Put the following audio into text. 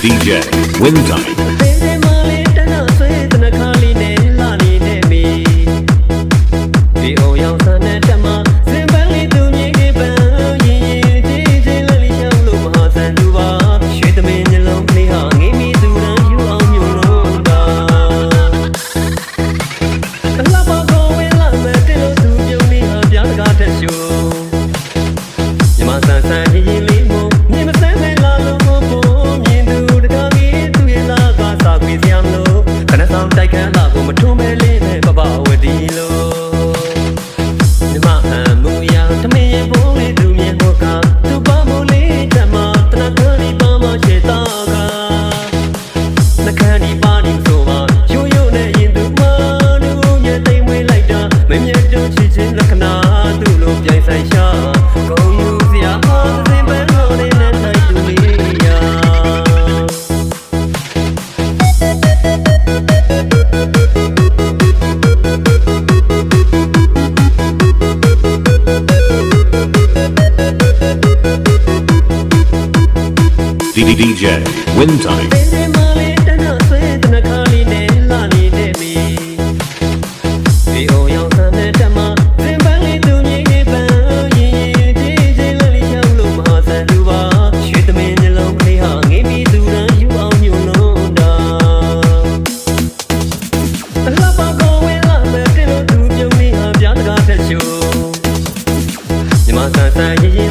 DJ Windtime. က်ခန်းလာကိုမထုံးမဲလေး Mali DJ, Windtime. 三三一一。